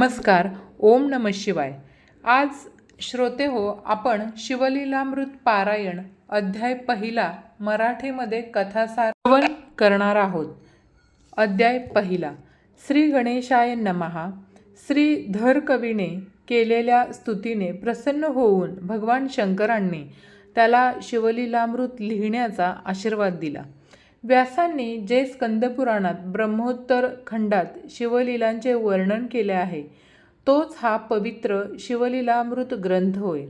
नमस्कार ओम नम शिवाय. आज श्रोते हो आपण शिवलीलामृत पारायण अध्याय पहिला मराठीमध्ये कथासारवण करणार आहोत. अध्याय पहिला. श्री गणेशाय नमहा श्री धर कवीने केलेल्या स्तुतीने प्रसन्न होऊन भगवान शंकरांनी त्याला शिवलीलामृत लिहिण्याचा आशीर्वाद दिला. व्यासांनी जे स्कंदपुराणात ब्रह्मोत्तर खंडात शिवलीलांचे वर्णन केले आहे तोच हा पवित्र शिवलीलामृत ग्रंथ होय.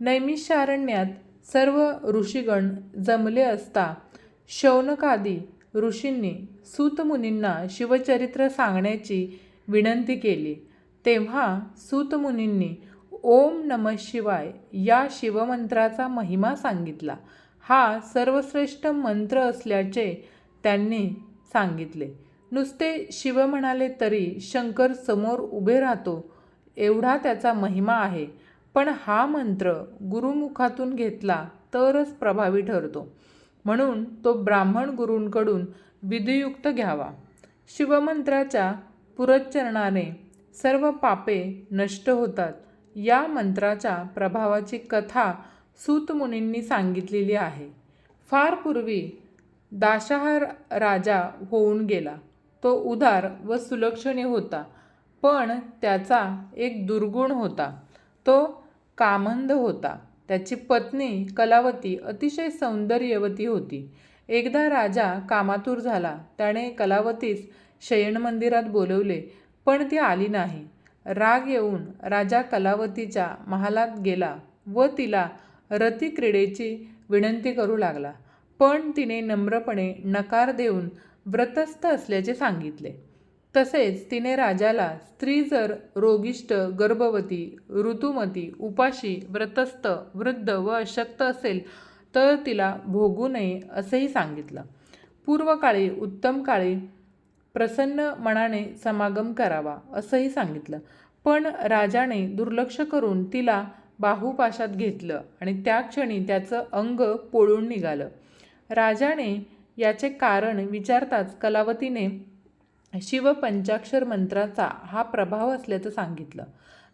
नैमिषारण्यात सर्व ऋषीगण जमले असता शौनकादी ऋषींनी सूतमुनींना शिवचरित्र सांगण्याची विनंती केली. तेव्हा सूतमुनींनी ओम नम शिवाय या शिवमंत्राचा महिमा सांगितला. हा सर्वश्रेष्ठ मंत्र असल्याचे त्यांनी सांगितले. नुसते शिव म्हणाले तरी शंकर समोर उभे राहतो एवढा त्याचा महिमा आहे. पण हा मंत्र गुरुमुखातून घेतला तरच प्रभावी ठरतो. म्हणून तो ब्राह्मण गुरूंकडून विधियुक्त घ्यावा. शिवमंत्राच्या पुरच्चरणाने सर्व पापे नष्ट होतात. या मंत्राच्या प्रभावाची कथा सूतमुनींनी सांगितलेली आहे. फार पूर्वी दाशाहा राजा होऊन गेला. तो उदार व सुलक्षणी होता पण त्याचा एक दुर्गुण होता. तो कामंद होता. त्याची पत्नी कलावती अतिशय सौंदर्यवती होती. एकदा राजा कामातूर झाला. त्याने कलावतीस शयनमंदिरात बोलवले पण ती आली नाही. राग येऊन राजा कलावतीच्या महालात गेला व तिला रतिक्रीडेची विनंती करू लागला. पण तिने नम्रपणे नकार देऊन व्रतस्थ असल्याचे सांगितले. तसेच तिने राजाला स्त्री जर रोगिष्ट गर्भवती ऋतुमती उपाशी व्रतस्थ वृद्ध व अशक्त असेल तर तिला भोगू नये असेही सांगितलं. पूर्वकाळी उत्तम काळी प्रसन्न मनाने समागम करावा असंही सांगितलं. पण राजाने दुर्लक्ष करून तिला बाहुपाशात घेतलं आणि त्या क्षणी त्याचं अंग पोळून निघालं. राजाने याचे कारण विचारताच कलावतीने शिवपंचाक्षर मंत्राचा हा प्रभाव असल्याचं सांगितलं.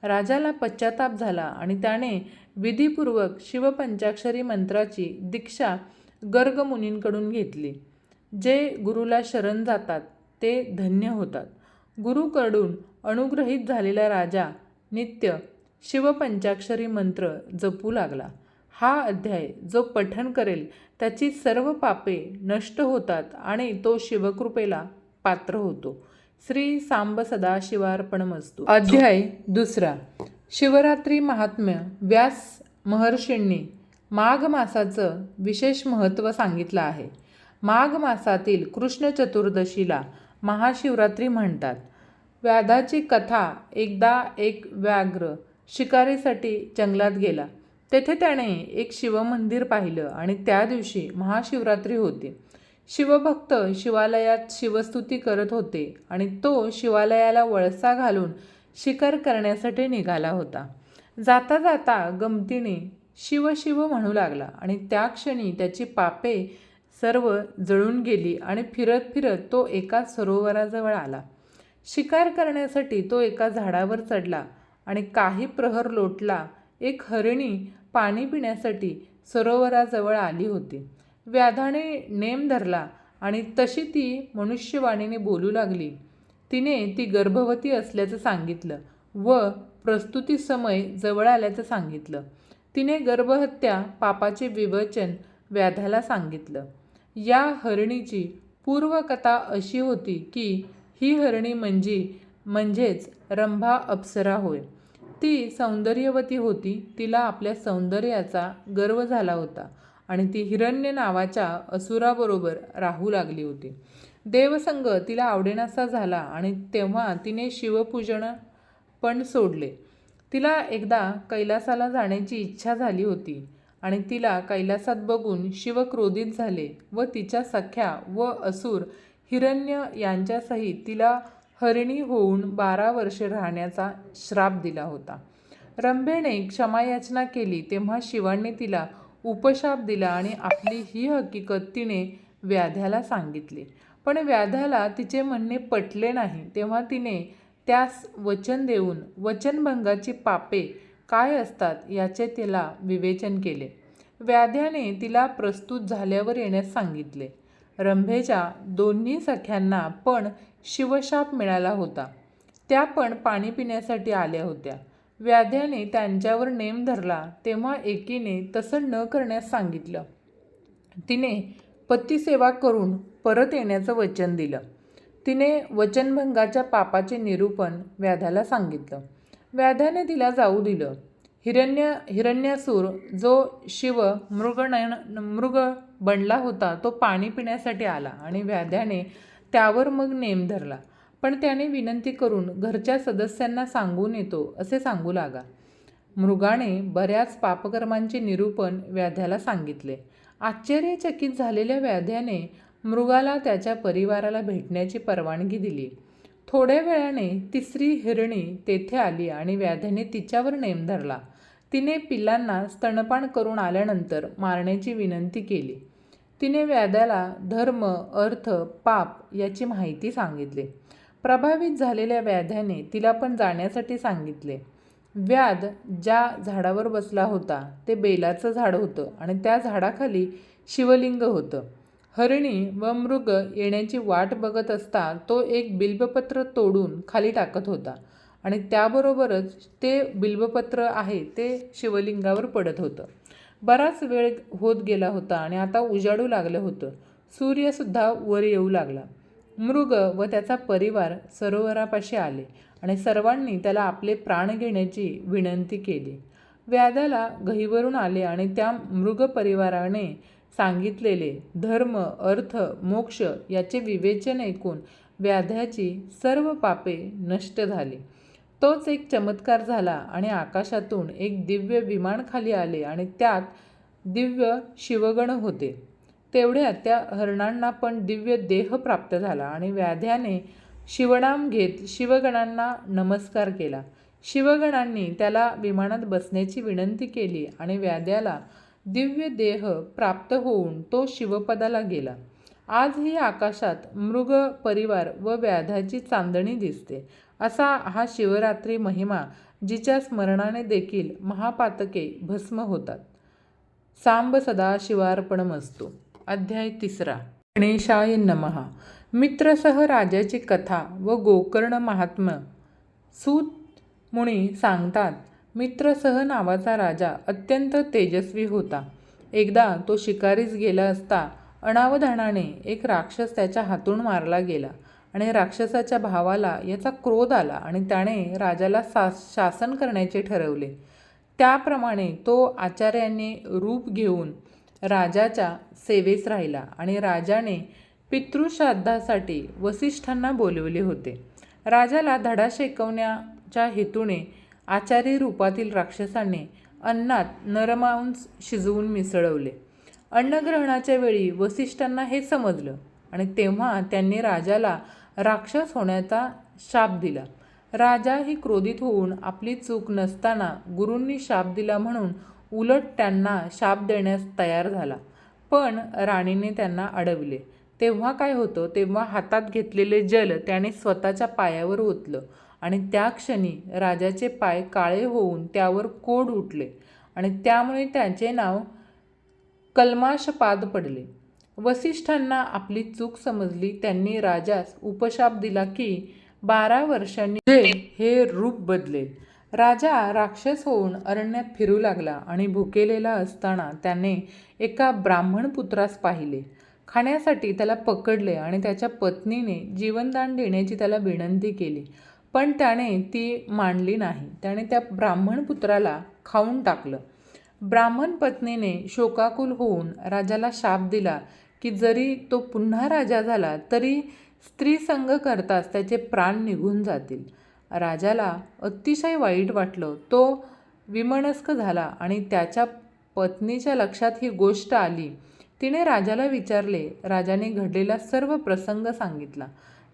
राजाला पश्चाताप झाला आणि त्याने विधीपूर्वक शिवपंचाक्षरी मंत्राची दीक्षा गर्गमुनींकडून घेतली. जे गुरुला शरण जातात ते धन्य होतात. गुरुकडून अनुग्रहित झालेला राजा नित्य शिवपंचाक्षरी मंत्र जपू लागला. हा अध्याय जो पठण करेल त्याची सर्व पापे नष्ट होतात आणि तो शिवकृपेला पात्र होतो. श्री सांब सदाशिवार्पणमस्तू. अध्याय दुसरा. शिवरात्री महात्म्य व्यास महर्षींनी माघ मासाचं विशेष महत्त्व सांगितलं आहे. माघ मासातील कृष्ण चतुर्दशीला महाशिवरात्री म्हणतात. व्याधाची कथा एकदा एक व्याघ्र शिकारीसाठी जंगलात गेला. तेथे त्याने एक शिवमंदिर पाहिलं आणि त्या दिवशी महाशिवरात्री होती. शिवभक्त शिवालयात शिवस्तुती करत होते आणि तो शिवालयाला वळसा घालून शिकार करण्यासाठी निघाला होता. जाता जाता गमतीने शिव शिव म्हणू लागला आणि त्या क्षणी त्याची पापे सर्व जळून गेली आणि फिरत फिरत तो एका सरोवराजवळ आला. शिकार करण्यासाठी तो एका झाडावर चढला आणि काही प्रहर लोटला एक हरिणी पाणी पिण्यासाठी सरोवराजवळ आली होती. व्याधाने नेम धरला आणि तशी ती मनुष्यवाणीने बोलू लागली. तिने ती गर्भवती असल्याचं सांगितलं व प्रस्तुती समय जवळ आल्याचं सांगितलं. तिने गर्भहत्या पापाचे विवचन व्याधाला सांगितलं. या हरणीची पूर्वकथा अशी होती की ही हरणी म्हणजे म्हणजेच रंभा अप्सरा होय. ती सौंदर्यवती होती तिला आपल्या सौंदर्याचा गर्व झाला होता आणि ती हिरण्य नावाच्या असुराबरोबर राहू लागली होती. देवसंग तिला आवडेनासा झाला आणि तेव्हा तिने शिवपूजन पण सोडले. तिला एकदा कैलासाला जाण्याची इच्छा झाली होती आणि तिला कैलासात बघून शिव क्रोधित झाले व तिच्या सख्या व असुर हिरण्य यांच्यासहित तिला हरिणी होऊन बारा वर्षे राहण्याचा श्राप दिला होता. रंभेने क्षमायाचना केली तेव्हा शिवाने तिला उपशाप दिला आणि आपली ही हकीकत तिने व्याध्याला सांगितली. पण व्याध्याला तिचे म्हणणे पटले नाही तेव्हा तिने त्यास वचन देऊन वचनभंगाची पापे काय असतात याचे तिला विवेचन केले. व्याध्याने तिला प्रस्तुत झाल्यावर येण्यास सांगितले. रंभेच्या दोन्ही सख्यांना पण शिवशाप मिळाला होता. त्या पण पाणी पिण्यासाठी आल्या होत्या. व्याध्याने त्यांच्यावर नेम धरला तेव्हा एकीने तसं न करण्यास सांगितलं. तिने पतीसेवा करून परत येण्याचं वचन दिलं. तिने वचनभंगाच्या पापाचे निरूपण व्याध्याला सांगितलं. व्याध्याने तिला जाऊ दिलं. हिरण्य हिरण्यासूर जो शिव मृगनयन मृग बनला होता तो पाणी पिण्यासाठी आला आणि व्याध्याने त्यावर मग नेम धरला. पण त्याने विनंती करून घरच्या सदस्यांना सांगून येतो असे सांगू लागा. मृगाने बऱ्याच पापकर्मांचे निरूपण व्याध्याला सांगितले. आश्चर्यचकित झालेल्या व्याध्याने मृगाला त्याच्या परिवाराला भेटण्याची परवानगी दिली. थोड्या वेळाने तिसरी हिरणी तेथे आली आणि व्याध्याने तिच्यावर नेम धरला. तिने पिल्लांना स्तनपान करून आल्यानंतर मारण्याची विनंती केली. तिने व्याद्याला धर्म अर्थ पाप याची माहिती सांगितली. प्रभावित झालेल्या व्याध्याने तिला पण जाण्यासाठी सांगितले. व्याध ज्या झाडावर बसला होता ते बेलाचं झाड होतं आणि त्या झाडाखाली शिवलिंग होतं. हरिणी व मृग येण्याची वाट बघत असता तो एक बिल्बपत्र तोडून खाली टाकत होता आणि त्याबरोबरच ते बिल्बपत्र आहे ते शिवलिंगावर पडत होतं. बराच वेळ होत गेला होता आणि आता उजाडू लागलं होतं. सूर्यसुद्धा वर येऊ लागला. मृग व त्याचा परिवार सरोवरापाशी आले आणि सर्वांनी त्याला आपले प्राण घेण्याची विनंती केली. व्याधाला गहीवरून आले आणि त्या मृग परिवाराने सांगितलेले धर्म अर्थ मोक्ष याचे विवेचन ऐकून व्याध्याची सर्व पापे नष्ट झाली. तोच एक चमत्कार झाला आणि आकाशातून एक दिव्य विमान खाली आले आणि त्यात दिव्य शिवगण होते. तेवढ्यात त्या हरणांना पण दिव्य देह प्राप्त झाला आणि व्याध्याने शिवनाम घेत शिवगणांना नमस्कार केला. शिवगणांनी त्याला विमानात बसण्याची विनंती केली आणि व्याध्याला दिव्य देह प्राप्त होऊन तो शिवपदाला गेला. आजही आकाशात मृग परिवार व व्याधाची चांदणी दिसते. असा हा शिवरात्री महिमा जिच्या स्मरणाने देखील महापातके भस्म होतात. सांब सदा शिवार्पणमस्तु. अध्याय तिसरा. गणेशाय नमहा मित्रसह राजाची कथा व गोकर्ण महात्म्य सूत मुनी सांगतात मित्रसह नावाचा राजा अत्यंत तेजस्वी होता. एकदा तो शिकारीस गेला असता अनावधानाने एक राक्षस त्याच्या हातून मारला गेला. आणि राक्षसाच्या भावाला याचा क्रोध आला आणि त्याने राजाला सा शासन करण्याचे ठरवले. त्याप्रमाणे तो आचार्याने रूप घेऊन राजाच्या सेवेस राहिला आणि राजाने पितृश्राद्धासाठी वसिष्ठांना बोलवले होते. राजाला धडा शेकवण्याच्या हेतूने आचारी रूपातील राक्षसाने अन्नात नरमांस शिजवून मिसळवले. अन्नग्रहणाच्या वेळी वसिष्ठांना हे समजलं आणि तेव्हा त्यांनी राजाला राक्षस होण्याचा शाप दिला. राजाही क्रोधित होऊन आपली चूक नसताना गुरूंनी शाप दिला म्हणून उलट त्यांना शाप देण्यास तयार झाला. पण राणीने त्यांना अडवले. तेव्हा काय होतं? तेव्हा हातात घेतलेले जल त्याने स्वतःच्या पायावर ओतलं आणि त्या क्षणी राजाचे पाय काळे होऊन त्यावर कोड उठले आणि त्यामुळे त्याचे नाव कल्माशपाद पडले. वसिष्ठांना आपली चूक समजली. त्यांनी राजास उपशाप दिला की बारा वर्षांनी हे रूप बदलेल. राजा राक्षस होऊन अरण्यात फिरू लागला आणि भुकेलेला असताना त्याने एका ब्राह्मण पुत्रास पाहिले. खाण्यासाठी त्याला पकडले आणि त्याच्या पत्नीने जीवनदान देण्याची त्याला विनंती केली. पण त्याने ती मांडली नाही. त्याने त्या ब्राह्मण पुत्राला खाऊन टाकलं. ब्राह्मण पत्नीने शोकाकुल होऊन राजाला शाप दिला की जरी तो पुन्हा राजा झाला तरी स्त्री संग करताच त्याचे प्राण निघून जातील. राजाला अतिशय वाईट वाटलं. तो विमनस्क झाला आणि त्याच्या पत्नीच्या लक्षात ही गोष्ट आली. तिने राजाला विचारले राजाने घडलेला सर्व प्रसंग सांगितला.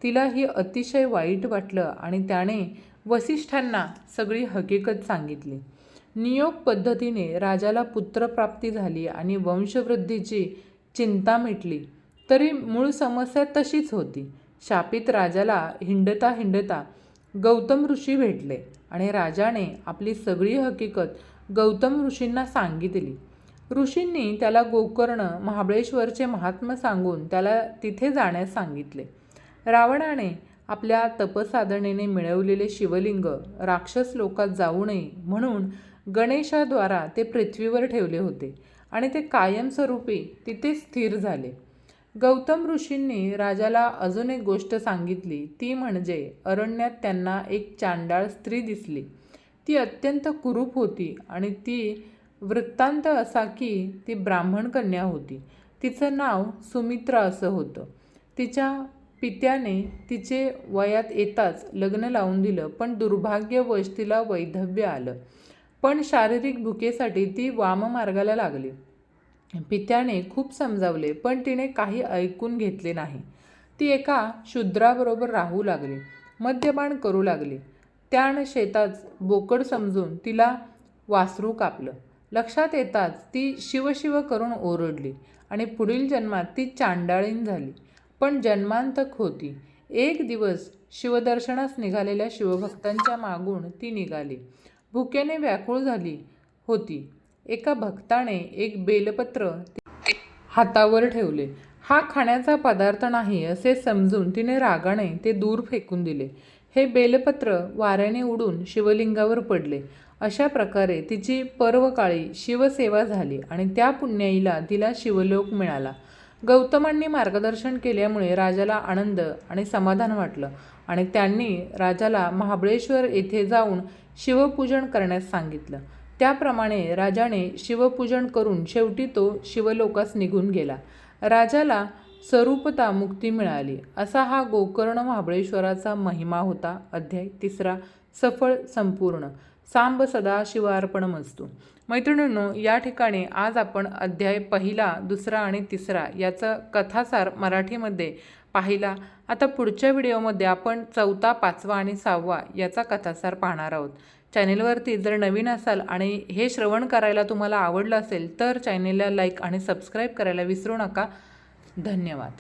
तिला ही अतिशय वाईट वाटलं आणि त्याने वसिष्ठांना सगळी हकीकत सांगितली. नियोग पद्धतीने राजाला पुत्रप्राप्ती झाली आणि वंशवृद्धीची चिंता मिटली. तरी मूळ समस्या तशीच होती. शापित राजाला हिंडता हिंडता गौतम ऋषी भेटले आणि राजाने आपली सगळी हकीकत गौतम ऋषींना सांगितली. ऋषींनी त्याला गोकर्ण महाबळेश्वरचे महात्म्य सांगून त्याला तिथे जाण्यास सांगितले. रावणाने आपल्या तपसाधनेने मिळवलेले शिवलिंग राक्षस लोकात जाऊ नये म्हणून गणेशाद्वारा ते पृथ्वीवर ठेवले होते आणि ते कायमस्वरूपी तिथे स्थिर झाले. गौतम ऋषींनी राजाला अजून एक गोष्ट सांगितली ती म्हणजे अरण्यात त्यांना एक चांडाळ स्त्री दिसली. ती अत्यंत कुरूप होती आणि ती वृत्तांत असा की ती ब्राह्मण कन्या होती. तिचं नाव सुमित्रा असं होतं. तिच्या पित्याने तिचे वयात येताच लग्न लावून दिलं पण दुर्भाग्यवश तिला वैधव्य आलं. पण शारीरिक भुकेसाठी ती वाममार्गाला लागली. पित्याने खूप समजावले पण तिने काही ऐकून घेतले नाही. ती एका शूद्राबरोबर राहू लागली मद्यपान करू लागली. त्यानं शेतात बोकड समजून तिला वासरू कापलं. लक्षात येताच ती शिवशिव करून ओरडली आणि पुढील जन्मात ती चांडाळीन झाली. पण जन्मांतक होती. एक दिवस शिवदर्शनास निघालेल्या शिवभक्तांच्या मागून ती निघाली. भुकेने व्याकुळ झाली होती. एका भक्ताने एक बेलपत्र हातावर ठेवले. हा खाण्याचा पदार्थ नाही असे समजून तिने रागाने ते दूर फेकून दिले. हे बेलपत्र वाऱ्याने उडून शिवलिंगावर पडले. अशा प्रकारे तिची पर्वकाळी शिवसेवा झाली आणि त्या पुण्याईला तिला शिवलोक मिळाला. गौतमांनी मार्गदर्शन केल्यामुळे राजाला आनंद आणि समाधान वाटलं आणि त्यांनी राजाला महाबळेश्वर येथे जाऊन शिवपूजन करण्यास सांगितलं. त्याप्रमाणे राजाने शिवपूजन करून शेवटी तो शिवलोकास निघून गेला. राजाला स्वरूपता मुक्ती मिळाली. असा हा गोकर्ण महाबळेश्वराचा महिमा होता. अध्याय तिसरा. सफळ संपूर्ण. सांब सदा शिवार्पणमस्तू मैत्रिणींनो या ठिकाणी आज आपण अध्याय पहिला दुसरा आणि तिसरा याचं कथासार मराठीमध्ये पाहिला. आता पुढच्या व्हिडिओमध्ये आपण चौथा पाचवा आणि सहावा याचा कथासार पाहणार आहोत. चॅनेलवरती जर नवीन असाल आणि हे श्रवण करायला तुम्हाला आवडलं असेल तर चॅनेलला लाईक आणि सबस्क्राईब करायला विसरू नका. धन्यवाद.